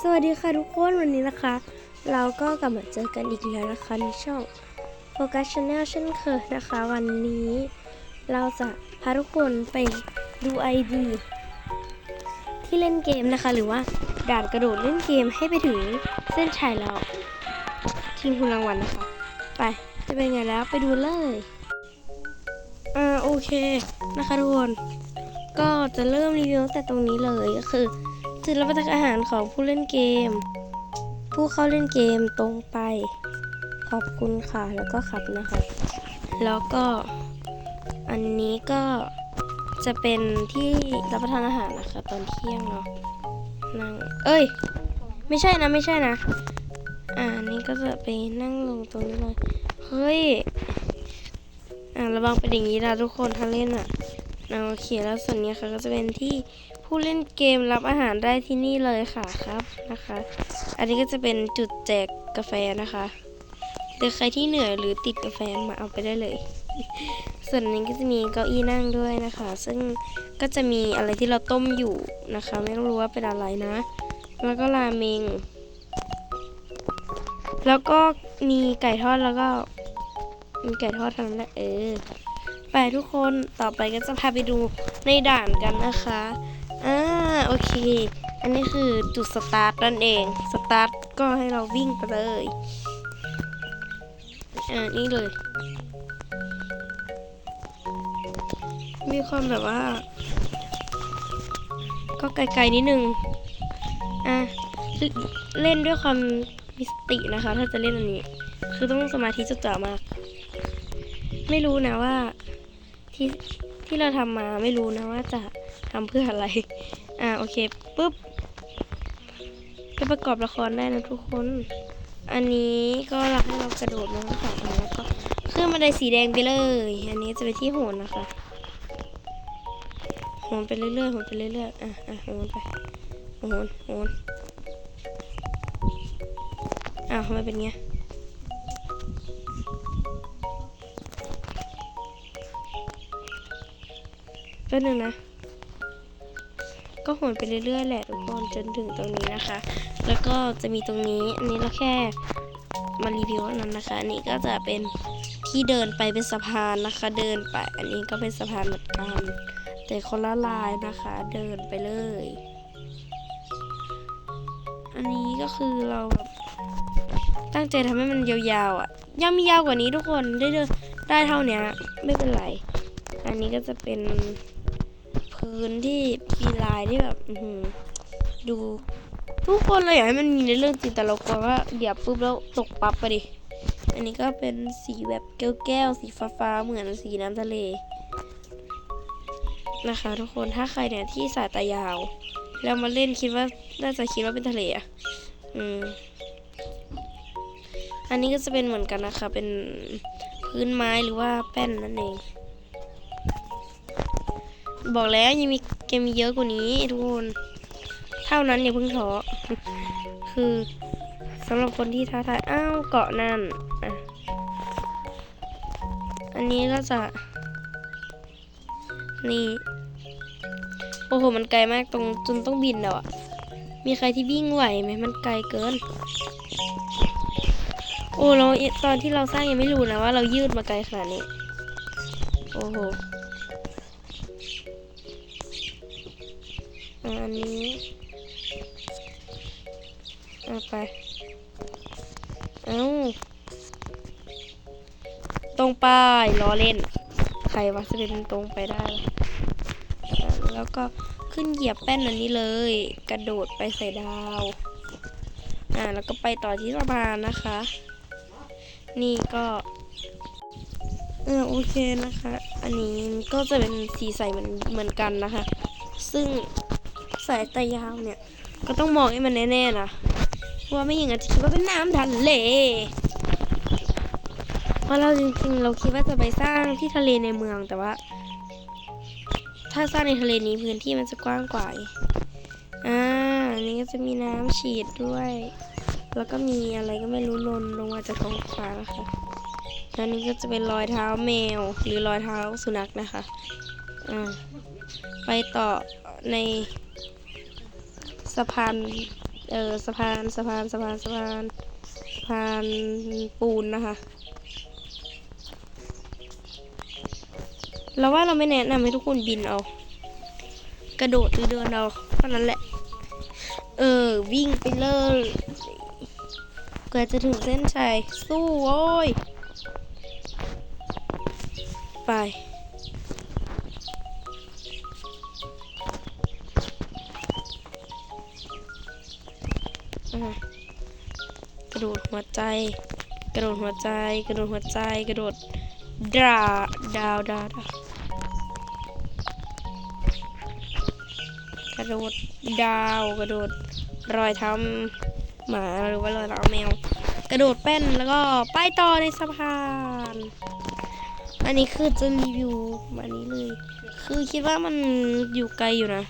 สวัสดีค่ะทุกคนวันนี้นะคะ เราก็กลับมาเจอกันอีกแล้วนะคะในช่อง Focus Channel เช่นเคยนะคะ วันนี้เราจะพาทุกคนไปดู ID ที่เล่นเกมนะคะ หรือว่าด่านกระโดดเล่นเกมให้ไปถึงเส้นชัยแล้วทีมคุณรางวัลนะคะ ไปจะเป็นไงแล้วไปดูเลยอ่าโอเคนะคะทุกคนก็จะเริ่มรีวิวแต่ตรงนี้เลยก็คือ จุดรับประทานอาหารของผู้เล่นเกม ผู้เข้าเล่นเกมตรงไป ขอบคุณค่ะแล้วก็ขับนะคะ แล้วก็อันนี้ก็จะเป็นที่รับประทานอาหารนะคะ ตอนเที่ยงเนาะนั่งเอ้ย ไม่ใช่นะไม่ใช่นะ อ่านี้ก็จะไปนั่งลงตรงนี้เลยเฮ้ย อ่าระวังเป็นอย่างนี้นะทุกคนถ้าเล่นอะอ่า โอเคแล้วส่วนนี้ค่ะก็จะเป็นที่ผู้เล่นเกมรับอาหารได้ที่นี่เลยค่ะครับนะคะ อันนี้ก็จะเป็นจุดแจกกาแฟนะคะหรือใครที่เหนื่อยหรือติดกาแฟมาเอาไปได้เลย ส่วนนี้ก็จะมีเก้าอี้นั่งด้วยนะคะ ซึ่งก็จะมีอะไรที่เราต้มอยู่นะคะ ไม่รู้ว่าเป็นอะไรนะ แล้วก็ราเมง แล้วก็มีไก่ทอดแล้วก็มีไก่ทอดทั้งนั้นแหละเออ ไปทุกคนต่อไปก็จะพาไปดูในด่านกันนะคะอ่าโอเค อันนี้คือจุดสตาร์ทนั่นเองสตาร์ทก็ให้เราวิ่งไปเลยอ่านี่เลย มีความแบบว่า ก็ไกลๆนิดนึงอะเล่นเล่นด้วยความมีสตินะคะ ถ้าจะเล่นอันนี้ คือต้องสมาธิจดจ่อมาก ไม่รู้นะว่า ที่ที่เราทำมาไม่รู้นะว่าจะทำเพื่ออะไร อ่าโอเคปุ๊บก็ประกอบละครได้นะทุกคน อันนี้ก็เราให้เรากระโดดลงค่ะแล้วก็ขึ้นบันไดสีแดงไปเลย อันนี้จะไปนที่โหนนะคะโหนไปเรื่อยๆโหนไปเรื่อยๆอะอะโหนไปโหนโหนอ้าวทำไมเป็นเงี้ย ก็หนึ่งนะ ก็โหนไปเรื่อยๆแหละทุกคนจนถึงตรงนี้นะคะ แล้วก็จะมีตรงนี้ อันนี้เราแค่มารีวิวนั้นนะคะ อันนี้ก็จะเป็นที่เดินไปเป็นสะพานนะคะ เดินไป อันนี้ก็เป็นสะพานเหมือนกัน แต่คนละลายนะคะ เดินไปเลย อันนี้ก็คือเราแบบตั้งใจทำให้มันยาวๆอะยังมียาวกว่านี้ทุกคนได้เดินได้เท่านี้ไม่เป็นไร อันนี้ก็จะเป็น พื้นที่มีลายที่แบบหดูทุกคนเลยอยากให้มันมีในเรื่องจริงแต่เรากลัวว่าเหยียบปุ๊บแล้วตกปั๊บไปดิ อันนี้ก็เป็นสีแบบแก้วๆสีฟ้าฟ้าๆเหมือนสีน้ำทะเล นะคะ ทุกคนถ้าใครเนี่ยที่สายตายาว แล้วมาเล่นคิดว่าน่าจะคิดว่าเป็นทะเลอะอืมอันนี้ก็จะเป็นเหมือนกันนะคะ เป็นพื้นไม้หรือว่าแป้นนั่นเอง บอกแล้วยังมีเกมมีเยอะกว่านี้ทุกคนเท่านั้นอย่าเพิ่งท้อคือสำหรับคนที่ท้าทายอ้าวเกาะนั่นอะอันนี้ก็จะ นี่โอ้โหมันไกลมากตรงจนต้องบินแล้วอะมีใครที่วิ่งไหวไหมมันไกลเกิน โอ้เราตอนที่เราสร้างยังไม่รู้นะว่าเรายืดมาไกลขนาดนี้ โอ้โห อันนี้เอาไป เอ้าตรงไปล้อเล่น ใครวะจะเป็นตรงไปได้ แล้วก็ขึ้นเหยียบแป้นอันนี้เลย กระโดดไปใส่ดาว อ่า แล้วก็ไปต่อที่สะพานนะคะ นี่ก็เออโอเคนะคะ อันนี้ก็จะเป็นสีใสเหมือนเหมือนกันนะคะ ซึ่ง สายตายาวเนี่ย ก็ต้องมองให้มันแน่ๆนะเพราะว่าไม่อย่างนั้นจะคิดว่าเป็นน้ำทะเลเพราะเราจริงๆ เราคิดว่าจะไปสร้างที่ทะเลในเมืองแต่ว่า ถ้าสร้างในทะเลนี้พื้นที่มันจะกว้างกว่าอ่าอันนี้ก็จะมีน้ำฉีดด้วย แล้วก็มีอะไรก็ไม่รู้ลนลงมาจากท้องฟ้านะคะแล้วนี้ก็จะเป็นรอยเท้าแมว หรือรอยเท้าสุนัขนะคะอ่าไปต่อ ในสะพานเออสะพานสะพานสะพานสะพานสะพานปูนนะคะเราว่าเราไม่แนะนำให้ทุกคนบินเอา กระโดดหรือเดินเอาเท่านั้นแหละ เออ วิ่งไปเลยกว่าจะถึงเส้นชัยสู้โว้ย ไป กระโดดหัวใจ กระโดดหัวใจ กระโดดหัวใจ กระโดดดาดาวดาวดาวกระโดดดาวกระโดดรอยเท้าหมาหรือว่ารอยเท้าแมว กระโดดแป้นแล้วก็ไปต่อในสะพาน อันนี้คือจะรีวิวแบบนี้เลย คือคิดว่ามันอยู่ไกลอยู่นะ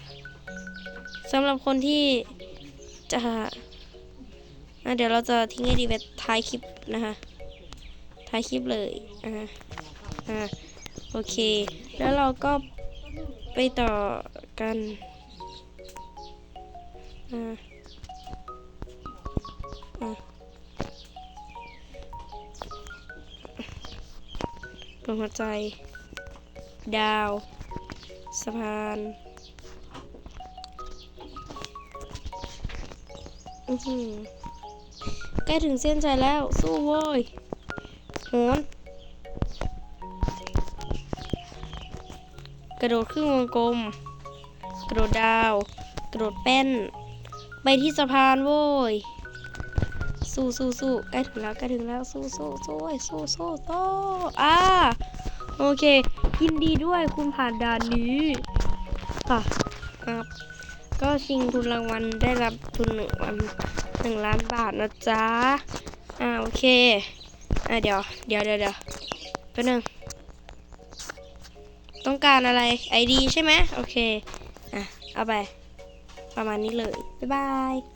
สำหรับคนที่จะ เดี๋ยวเราจะทิ้งไอดีไว้ท้ายคลิปนะคะท้ายคลิปเลยอ่าอ่าโอเค แล้วเราก็ไปต่อกันอ่าอ่าดวงหัวใจ ดาวสะพานอือหือ ใกล้ถึงเส้นชัยแล้ว สู้โว้ยโหนกระโดดครึ่งวงกลม กระโดดดาว กระโดดแป้น ไปที่สะพานโว้ย สู้สู้สู้ใกล้ถึงแล้วใกล้ถึงแล้วสู้สู้สู้ว้ยสู้สู้สู้อ่าโอเค ยินดีด้วยคุณผ่านด่านนี้ค่ะครับ ก็ชิงทุนรางวัลได้รับทุนหนึ่งวัน หนึ่งล้านบาทนะจ๊ะ อ่าโอเค อ่าเดี๋ยวเดี๋ยวเดี๋ยวเดี๋ยวแป๊บนึง ต้องการอะไร ID ใช่ไหมโอเค อะ เอาไป ประมาณนี้เลย บ๊ายบาย